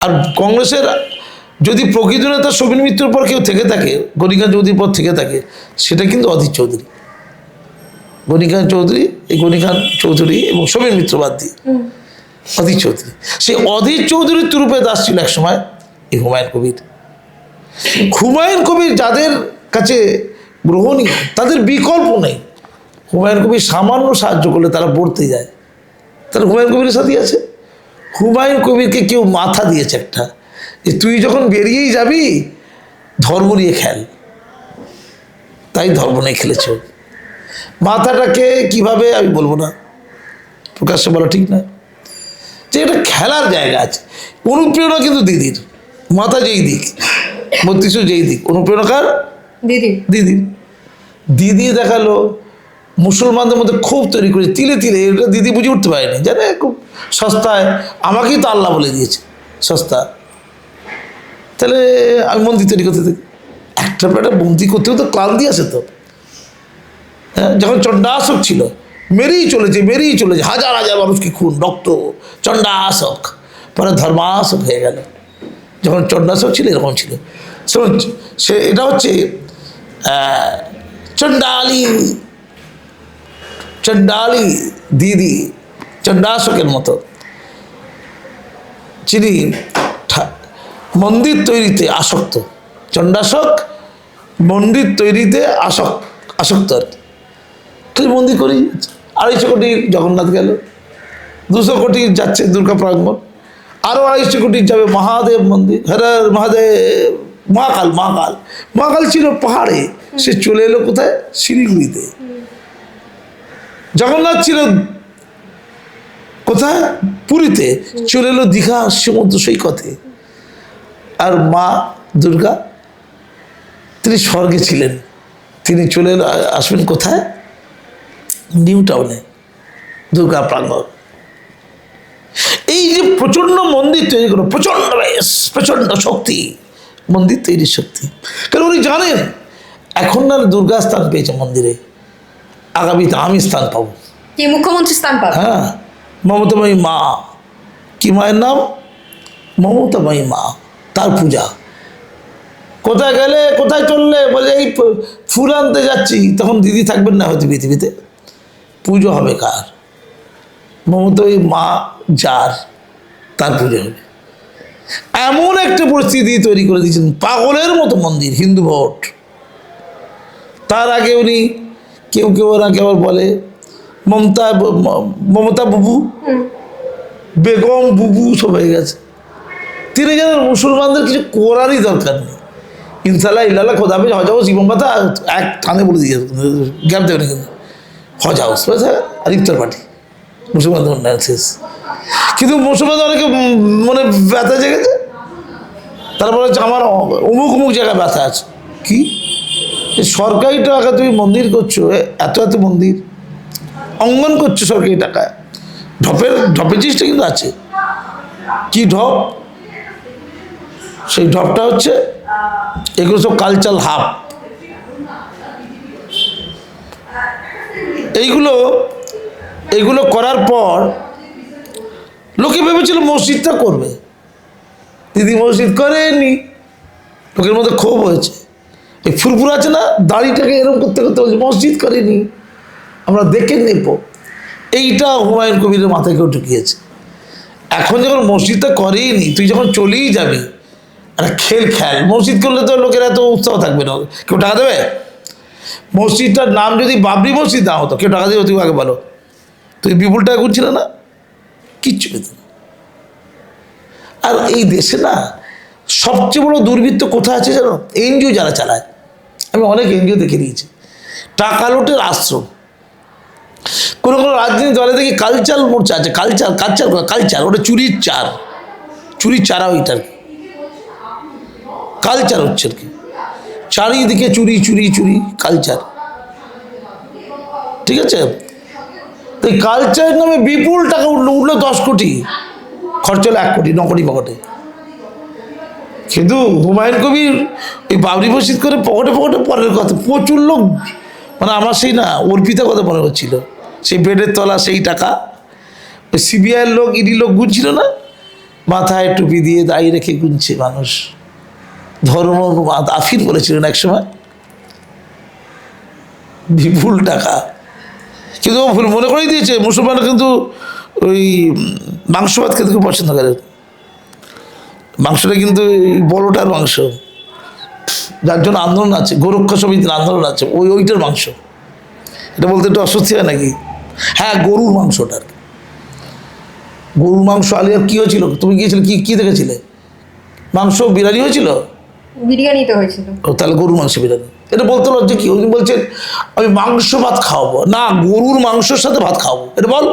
আর কংগ্রেসের যদি প্রকৃত নেতা শোভিন মিত্রের পর কেউ থেকে থাকে গণিকা চৌধুরীর পর থেকে থাকে সেটা কিন্তু অধীর চৌধুরী। গণিকা চৌধুরী এই গণিকা চৌধুরী এবং শোভিন মিত্র বাদ দিয়ে অধীর চৌধুরী। সেই অধীর চৌধুরীর তুরুপে দাস ছিল এক সময় এই হুমায়ুন কবির। হুমায়ুন কবির যাদের কাছে গ্রহণীয় তাদের বিকল্প নেই। হুমায়ুন কবির সামান্য সাহায্য করলে তারা পড়তে যায়। তারা হুমায়ুন কবিরের সাথে আছে। হুমায়ুন কবিরকে কেউ মাথা দিয়েছে একটা যে তুই যখন বেরিয়েই যাবি ধর্ম নিয়ে খেল। তাই ধর্ম নিয়ে খেলেছ। মাথাটাকে কীভাবে আমি বলব না প্রকাশ্যে বলা ঠিক না। যে এটা খেলার জায়গা আছে। অনুপ্রেরণা কিন্তু দিদির। মাথা যেই দিক বত্রিশ যেই দিক অনুপ্রেরণা কার? দিদি। দিদি দিদি দেখাল মুসলমানদের মধ্যে খুব তৈরি করে তিলে তিলে। এটা দিদি বুঝে উঠতে পারেনি। জানে খুব সস্তায়, আমাকেই তো আল্লাহ বলে দিয়েছে, সস্তা। তাহলে আমি মন্দির তৈরি করতে থাকি। একটা একটা বন্দি করতেও তো ক্লান্তি আছে তো। হ্যাঁ যখন চণ্ডাশক ছিল, মেরেই চলেছে মেরেই চলেছে, হাজার হাজার মানুষকে খুন, রক্ত চণ্ডাশক পরে ধর্মাশক হয়ে গেল। যখন চণ্ডাশক ছিল, এরকম ছিল। সে এটা হচ্ছে চণ্ডালি চণ্ডালি দিদি চণ্ডাশকের মতো। যিনি মন্দির তৈরিতে আসক্ত। চণ্ডাশক মন্দির তৈরিতে আসক আসক্ত আর কি। মন্দির করি, আড়াইশো কোটি জগন্নাথ গেল, দুশো কোটি যাচ্ছে দুর্গা প্রাঙ্গণ আরও আড়াইশো কোটি যাবে মহাদেব মন্দির, হর হর মহাদেব, মহাকাল মহাকাল। মহাকাল ছিল পাহাড়ে, সে চলে এলো কোথায়? শিলিগুড়িতে। জগন্নাথ ছিল কোথায় পুরীতে চলে এলো দীঘা সমুদ্র সৈকতে। আর মা দুর্গা তিনি স্বর্গে ছিলেন। তিনি চলে এলো আসবেন কোথায়? নিউ টাউনে দুর্গা প্রাঙ্গণ। এই যে প্রচণ্ড মন্দির তৈরি করো প্রচণ্ড বেশ প্রচণ্ড শক্তি মন্দির তৈরির শক্তি। কারণ উনি জানেন এখন না দুর্গা স্থান পেয়েছে মন্দিরে। আগামীতে আমি স্থান পাবো। কি মুখ্যমন্ত্রী স্থান পাবে? হ্যাঁ। মমতাময়ী মা। কি মায়ের নাম? মমতাময়ী মা, তার পূজা। কোথায় গেলে, কোথায় চললে? বলে, এই ফুল আনতে যাচ্ছি। তখন দিদি থাকবেন না হয়তো পৃথিবীতে। পুজো হবে কার? মমতাময়ী মা যার, তার পুজো হবে। এমন একটা পরিস্থিতি তৈরি করে দিয়েছেন পাগলের মতো মন্দির, হিন্দু ভোট। তার আগে উনি কেউ কেউ ওনাকে আবার বলে মমতা মমতা বুবু? বেগম বুবু সব হয়ে গেছে। তিনি জানেন মুসলমানদের কিছু করারই দরকার নেই। ইনশাল্লাহ ইল্লাল্লাহ খোদাবে হজ হাউস ইমাম কথা এক থানে বলে দিয়ে গ্যাপ দেবে না কিন্তু। হজ হাউস বুঝেছে আর ইফতার পার্টি। মুসলমানদের উন্নয়ন শেষ। কিন্তু মুসলমানদের অনেকে মনে ব্যথা জেগেছে। তারপরে হচ্ছে আমার অমুক অমুক জায়গায় ব্যথা আছে। কি? সরকারি টাকা তুমি মন্দির করছ এত এত মন্দির। অঙ্গন করছে সরকারি টাকায়। ঢপের ঢপের জিনিসটা কিন্তু আছে। কি ঢপ? সেই ঢপটা হচ্ছে এগুলো সব কালচারাল হাব এইগুলো এইগুলো করার পর লোকে ভেবেছিল মসজিদটা করবে। দিদি মসজিদ করেনি। লোকের মধ্যে ক্ষোভ হয়েছে। এই ফুরফুর আছে না? দাড়িটাকে এরকম করতে করতে মসজিদ করেনি। আমরা দেখে নেব। এইটা হুমায়ুন কবিরের মাথায় কেউ ঢুকিয়েছে এখন যখন মসজিদটা করেইনি, তুই যখন চলেই যাবি, একটা খেল খেল। মসজিদ করলে তো লোকের এত উৎসাহ থাকবে না। কেউ টাকা দেবে? মসজিদটার নাম যদি বাবরি মসজিদ না হতো, কেউ টাকা দেবে তুই আগে বলো। তুই বিপুল টাকা করছিল না? কিচ্ছু পেত আর এই দেশে না, সবচেয়ে বড় দুর্বৃত্ত কোথায় আছে জানো? এনজিও যারা চালায়। আমি অনেক এনজিও দেখে নিয়েছি। টাকা লোটের আশ্রম। কোনো কোনো রাজনীতি দলে দেখি কালচার মোর্চা আছে কালচার কালচার কালচার ওটা চুরির চার। চুরির চারা ওইটা কালচার হচ্ছে আর কি। চারিদিকে চুরি চুরি চুরি কালচার ঠিক আছে? এই কালচারের নামে বিপুল টাকা উঠল উঠল দশ কোটি। খরচ হলো এক কোটি, ন কোটি পকেটে। কিন্তু হুমায়ুন কবির ওই বাবরি মসজিদ করে পকেটে পকেটে পরের কথা, প্রচুর লোক মানে আমার সেই না অর্পিতা কথা মনে হচ্ছিল। সেই বেডের তলা, সেই টাকা। ওই সিবিআইয়ের লোক, ইডি লোক গুনছিল না? মাথায় টুপি দিয়ে দায়ী রেখে গুনছে মানুষ। ধর্ম আফির বলেছিলেন একসময়। বিপুল টাকা। কিন্তু ভুল মনে করেই দিয়েছে। মুসলমানরা কিন্তু ওই মাংস ভাত খেতে খুব পছন্দ করে। মাংসটা কিন্তু বড়টার মাংস। যার জন্য আন্দোলন আছে গোরক্ষা সমিতির আন্দোলন আছে ওই ওইটার মাংস। এটা বলতে একটু অস্বস্তি হয় নাকি? হ্যাঁ গরুর মাংসটা গরুর মাংস আলিয়ার কী হয়েছিল? তুমি গিয়েছিলে কি কী দেখেছিলে? মাংস বিরিয়ানি হয়েছিল? বিরিয়ানি তো হয়েছিল। ও তাহলে গরুর মাংস বিরিয়ানি। এটা বলতে লজ্জা কি? উনি বলছেন আমি মাংস ভাত খাওয়াবো। না গরুর মাংসর সাথে ভাত খাওয়াবো। এটা বল।